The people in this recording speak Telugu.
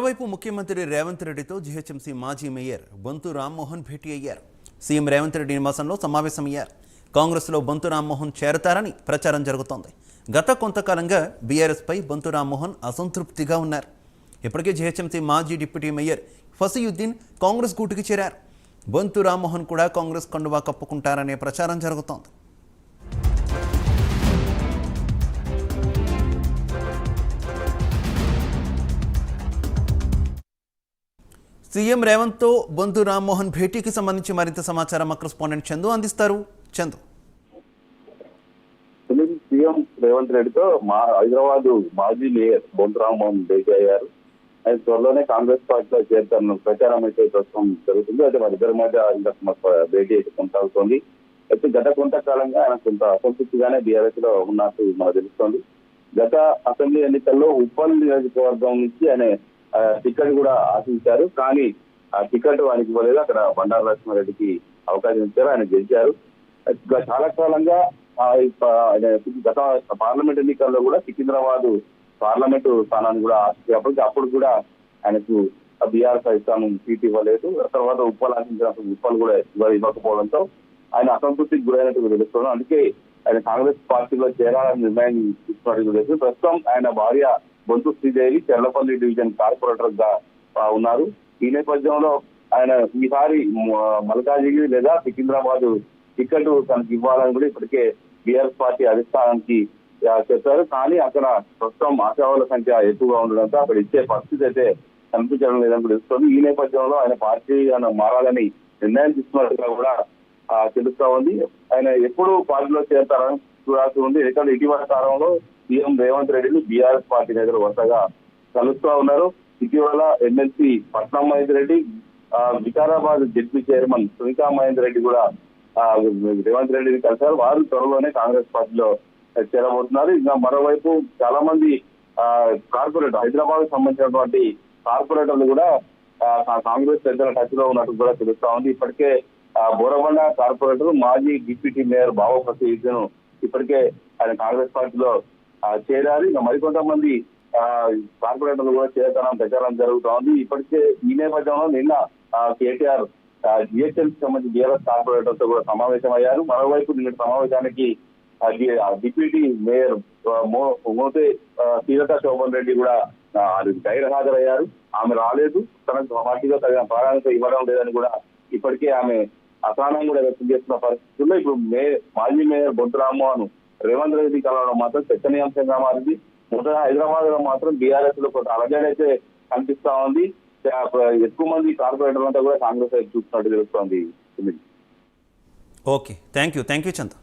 మరోవైపు ముఖ్యమంత్రి రేవంత్ రెడ్డితో జీహెచ్ఎంసీ మాజీ మేయర్ బొంతు రామ్మోహన్ భేటీ అయ్యారు. సీఎం రేవంత్ రెడ్డి నివాసంలో సమావేశమయ్యారు. కాంగ్రెస్లో బొంతు రామ్మోహన్ చేరతారని ప్రచారం జరుగుతోంది. గత కొంతకాలంగా బీఆర్ఎస్పై బొంతు రామ్మోహన్ అసంతృప్తిగా ఉన్నారు. ఇప్పటికే జీహెచ్ఎంసీ మాజీ డిప్యూటీ మేయర్ ఫసీయుద్దీన్ కాంగ్రెస్ గూటుకి చేరారు. బొంతు రామ్మోహన్ కూడా కాంగ్రెస్ కండువా కప్పుకుంటారనే ప్రచారం జరుగుతోంది. సీఎం రేవంత్తో బొంతు రామ్మోహన్ భేటీకి సంబంధించి మరింత సమాచారం మా కరెస్పాండెంట్ చందు అందిస్తారు. చందు. సీఎం రేవంత్ రెడ్డితో మా హైదరాబాద్ మాజీ మేయర్ బొంతరామోహన్ భేటీ అయ్యారు. ఆయన త్వరలోనే కాంగ్రెస్ పార్టీలో చేరుతారన్న ప్రచారం అయితే ప్రస్తుతం జరుగుతుంది. అయితే వారిద్దరి మధ్య ఇంకా భేటీ అయితే కొనసాగుతోంది. అయితే గత కొంతకాలంగా ఆయన కొంత అసంతృప్తిగానే బీఆర్ఎస్లో ఉన్నట్టు మనకు తెలుస్తోంది. గత అసెంబ్లీ ఎన్నికల్లో ఉప్పల్ నియోజకవర్గం నుంచి ఆయన టికెట్ కూడా ఆశించారు. కానీ ఆ టికెట్ వారికి ఇవ్వలేదు. అక్కడ బండారు లక్ష్మారెడ్డికి అవకాశం ఇచ్చారు. ఆయన గెలిచారు. చాలా కాలంగా ఆయన గత పార్లమెంట్ ఎన్నికల్లో కూడా సికింద్రాబాద్ పార్లమెంటు స్థానాన్ని కూడా ఆశించినప్పటికీ అప్పుడు కూడా ఆయనకు బీఆర్ఎస్ ఇస్తాను సీట్ ఇవ్వలేదు. తర్వాత ఉప్పలు ఆశించినప్పుడు ఉప్పలు కూడా ఇవ్వకపోవడంతో ఆయన అసంతృప్తికి గురైనట్టు తెలుస్తున్నాం అందుకే ఆయన కాంగ్రెస్ పార్టీలో చేరాలని నిర్ణయం తీసుకున్నట్టు తెలుసు ప్రస్తుతం ఆయన భార్య బొంతు శ్రీదేవి చెర్లపల్లి డివిజన్ కార్పొరేటర్గా ఉన్నారు. ఈ నేపథ్యంలో ఆయన ఈసారి మల్కాజిగిరి లేదా సికింద్రాబాద్ టికెట్ తనకి ఇవ్వాలని కూడా ఇప్పటికే బీఆర్ఎస్ పార్టీ అధిష్టానానికి చెప్పారు. కానీ అక్కడ ప్రస్తుతం ఆశావాల సంఖ్య ఎక్కువగా ఉండడంతో అక్కడ ఇచ్చే పరిస్థితి అయితే కనిపించడం లేదని కూడా తెలుస్తుంది. ఈ నేపథ్యంలో ఆయన పార్టీ ఆయన మారాలని నిర్ణయం తీసుకున్నట్టుగా కూడా తెలుస్తా ఉంది. ఆయన ఎప్పుడు పార్టీలో చేరతారని చూడాల్సి ఉంది. ఎందుకంటే ఇటీవల కాలంలో సీఎం రేవంత్ రెడ్డిని బీఆర్ఎస్ పార్టీ నేతలు వరుసగా కలుస్తూ ఉన్నారు. ఇటీవల MLC Patnam Mahender Reddy Vikarabad ZP chairman Sunitha Mahender Reddy కూడా రేవంత్ రెడ్డిని కలిశారు. వారు త్వరలోనే కాంగ్రెస్ పార్టీలో చేరబోతున్నారు. ఇంకా మరోవైపు చాలా మంది ఆ, కార్పొరేటర్ హైదరాబాద్ సంబంధించినటువంటి కార్పొరేటర్లు కూడా కాంగ్రెస్ పెద్దల టచ్లో ఉన్నట్టు కూడా తెలుస్తా ఉంది. ఇప్పటికే ఆ, బోరబండ కార్పొరేటర్ మాజీ డిప్యూటీ మేయర్ బాబు ప్రసాద్ ఇప్పటికే ఆయన కాంగ్రెస్ పార్టీలో చేరారు. ఇంకా మరికొంతమంది ఆ, కార్పొరేటర్లు కూడా చేరతారని ప్రచారం జరుగుతా ఉంది ఇప్పటికే ఈ నేపథ్యంలో నిన్న ఆ, కేటీఆర్ జిహెచ్ఎల్ సంబంధించి బీఆర్ఎస్ కార్పొరేటర్తో కూడా సమావేశం అయ్యారు మరోవైపు నిన్న సమావేశానికి డిప్యూటీ మేయర్ మోతే సీరత శోభన్ రెడ్డి కూడా గైర్ హాజరయ్యారు ఆమె రాలేదు. తనకు పార్టీలో తగిన ప్రాధాన్యత ఇవ్వడం లేదని కూడా ఇప్పటికే ఆమె అసహనం కూడా వ్యక్తం చేస్తున్న పరిస్థితుల్లో ఇప్పుడు మే మాజీ మేయర్ బొంతు రామ్మోహన్ రేవంత్ రెడ్డి కలవడం మాత్రం చర్చనీయాంశంగా మారింది. మొదట హైదరాబాద్లో మాత్రం బీఆర్ఎస్లో కొంత అయితే కనిపిస్తా ఉంది. ఎక్కువ మంది కార్పొరేటర్లంతా కూడా కాంగ్రెస్ వైపు చూస్తున్నట్టు తెలుస్తోంది. Okay. Thank you thank you Chandra